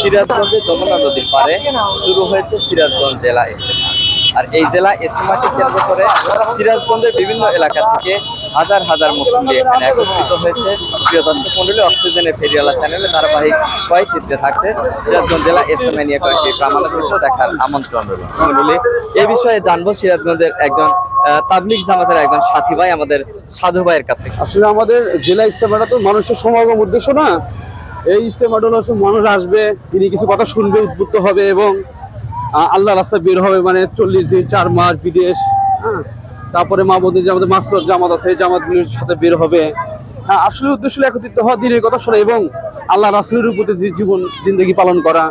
সিরাজগঞ্জে যমুনা নদীর পারে শুরু হয়েছে সিরাজগঞ্জ জেলা ইজতেমা আর এই জেলা ইজতেমাকে কেন্দ্র করে সিরাজগঞ্জের বিভিন্ন এলাকা থেকে হাজার হাজার মুসলিম এখানে একত্রিত হয়েছে। প্রিয় দর্শক মন্ডলী অক্সিজেনের ফেরিওয়ালা চ্যানেলে ধারাবাহিক কয়েক চিত্রে থাকছে সিরাজগঞ্জ জেলা ইজতেমা নিয়ে কয়েকটি প্রামাণ্য চিত্র দেখার আমন্ত্রণ রইল। মন্ডলী এই বিষয়ে জানব সিরাজগঞ্জের একজন আহ, তাবলিগ জামাতের একজন সাথী ভাই আমাদের সাধু ভাইয়ের কাছ থেকে। আসলে আমাদের জেলা ইস্তেমাটা তো মানুষের সমাগম উদ্দেশ্য না। এই ইস্তেমাটা হচ্ছে মানুষ আসবে, তিনি কিছু কথা শুনবে, উদ্বুদ্ধ হবে এবং আল্লাহ রাস্তায় বের হবে মানে চল্লিশ দিন, চার মাস বিদেশ হ্যাঁ? তারপরে মা বন্ধু যে মাস্টার জামাত আছে, এই জামাতগুলির সাথে বের হবে। হ্যাঁ আসলে উদ্দেশ্য একত্রিত হওয়া দিনের কথা শোনা এবং আল্লাহ রাসুলের উপরে জীবন জিন্দগি পালন করা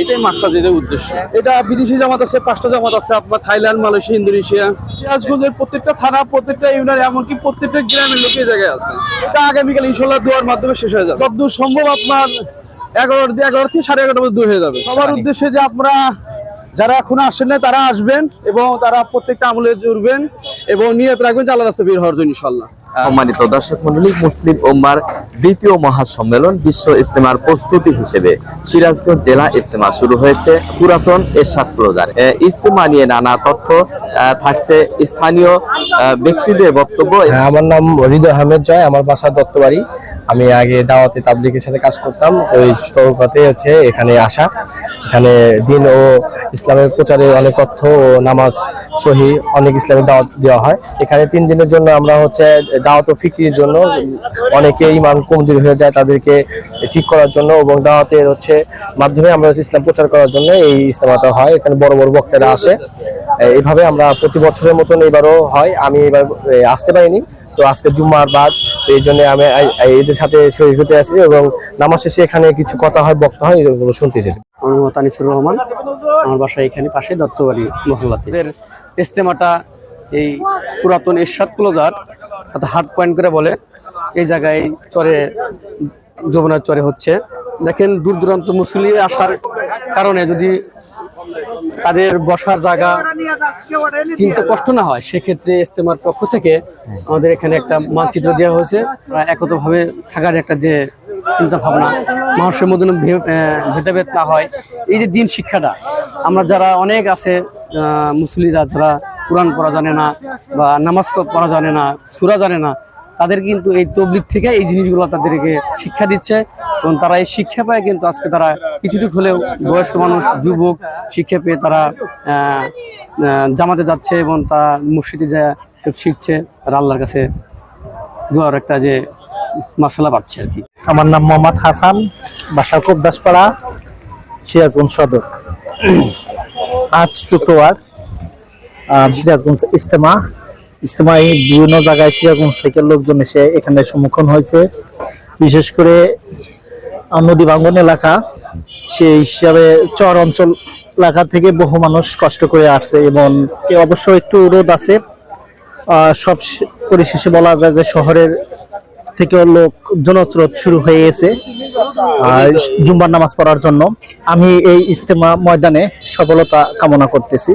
এটাই মাকসাদের উদ্দেশ্য। এটা বিদেশি জামাত আছে পাঁচটা জামাত আছে আপনার থাইল্যান্ড মালয়েশিয়া ইন্দোনেশিয়া। সিরাজগঞ্জের প্রত্যেকটা থানা প্রত্যেকটা ইউনিয়ন এমনকি প্রত্যেকটা গ্রামের লোক এই জায়গায় আছে। এটা আগামীকাল ইনশাল্লাহ দোয়ার মাধ্যমে শেষ হয়ে যাবে। যতদূর সম্ভব আপনার এগারো এগারো থেকে সাড়ে এগারোটার মধ্যে দূর হয়ে যাবে। সবার উদ্দেশ্যে যে আপনারা যারা এখনও আসেন না তারা আসবেন এবং তারা প্রত্যেকটা আমলে জুড়বেন এবং নিয়ত রাখবেন যে আল্লাহ রাস্তা বের হওয়ার জন্য ইনশাল্লাহ সম্মানিত দর্শক মন্ডলী মুসলিম উম্মার দ্বিতীয় মহাসম্মেলন বিশ্ব ইস্তেমার প্রস্তুতি হিসেবে সিরাজগঞ্জ জেলা ইস্তেমা শুরু হয়েছে। পুরাতন এরশাদ এ, ইস্তেমা নিয়ে নানা তথ্য থাকছে স্থানীয় ব্যক্তিদের বক্তব্য। হ্যাঁ আমার নাম হৃদয় আহমেদ জয় আমার বাসা দত্তবাড়ি। আমি আগে দাওয়াতে তাবলিগের সাথে কাজ করতাম তো এই তরফাতে হচ্ছে এখানে আসা। এখানে দিন ও ইসলামের প্রচারে অনেক তথ্য ও নামাজ সহি অনেক ইসলামের দাওয়াত দেওয়া হয়। এখানে তিন দিনের জন্য আমরা হচ্ছে দাওয়াত ও ফিকির জন্য অনেকে ইমান কমজোরি হয়ে যায় তাদেরকে ঠিক করার জন্য এবং দাওয়াতের হচ্ছে মাধ্যমে আমরা হচ্ছে ইসলাম প্রচার করার জন্য এই ইস্তেমাটা হয়। এখানে বড় বড় বক্তারা আসে। এইভাবে আমরা প্রতি বছরের মতন এবারও হয়। আমি এবার আসতে পারিনি। তো আজকে জুম্মার বাদ এই জন্য আমি এদের সাথে শরীর হতে আসি এবং নামাজ শেষে এখানে কিছু কথা হয় বক্তা হয় এগুলো শুনতে এসেছি। আমার নাম তানিসুর রহমান। আমার বাসা এখানে পাশে দত্তবাড়ি মহল্লাতে। ইস্তেমাটা এই পুরাতন এরশাদ ক্লোজার, অর্থাৎ হার্ট পয়েন্ট করে বলে, এই জায়গায় চরে, যমুনার চরে হচ্ছে। দেখেন দূর দূরান্ত মুসলি আসার কারণে যদি তাদের বসার জায়গা চিন্তা কষ্ট না হয়, সেক্ষেত্রে ইস্তেমার পক্ষ থেকে আমাদের এখানে একটা মানচিত্র দেওয়া হয়েছে। একতভাবে থাকার একটা যে চিন্তা ভাবনা, মানুষের মধ্যে ভেদাভেদ না হয়। এই যে দিন শিক্ষাটা, আমরা যারা অনেক আছে মুসলিরা, যারা কোরআন পড়া জানে না বা নামাজ পড়া জানে না, সুরা জানে না, তাদের কিন্তু এই তবলিক থেকে এই জিনিসগুলো তাদেরকে শিক্ষা দিচ্ছে এবং তারা এই শিক্ষা পায় কিন্তু আজকে তারা কিছুটুক হলেও বয়স্ক মানুষ, যুবক শিক্ষা পেয়ে তারা জামাতে যাচ্ছে এবং তারা মসজিদে যা শিখছে, তারা আল্লাহর কাছে দোয়ার একটা যে মশলা পাচ্ছে আর কি। আমার নাম মোহাম্মদ হাসান, বাসা কোবদাসপাড়া সিরাজগঞ্জ সদর। আজ শুক্রবার সিরাজগঞ্জ ইস্তেমা ইস্তেমায় বিভিন্ন জায়গায় সিরাজগঞ্জ থেকে লোকজন এসে এখানে সম্মুখীন হয়েছে। বিশেষ করে নদী ভাঙ্গন এলাকা, সেই হিসাবে চর অঞ্চল এলাকা থেকে বহু মানুষ কষ্ট করে আসছে এবং অবশ্য একটু রোদ আছে। সব পরিশেষে বলা যায় যে শহরের থেকে লোক জনস্রোত শুরু হয়ে গেছে জুম্বার নামাজ পড়ার জন্য। আমি এই ইস্তেমা ময়দানে সফলতা কামনা করতেছি।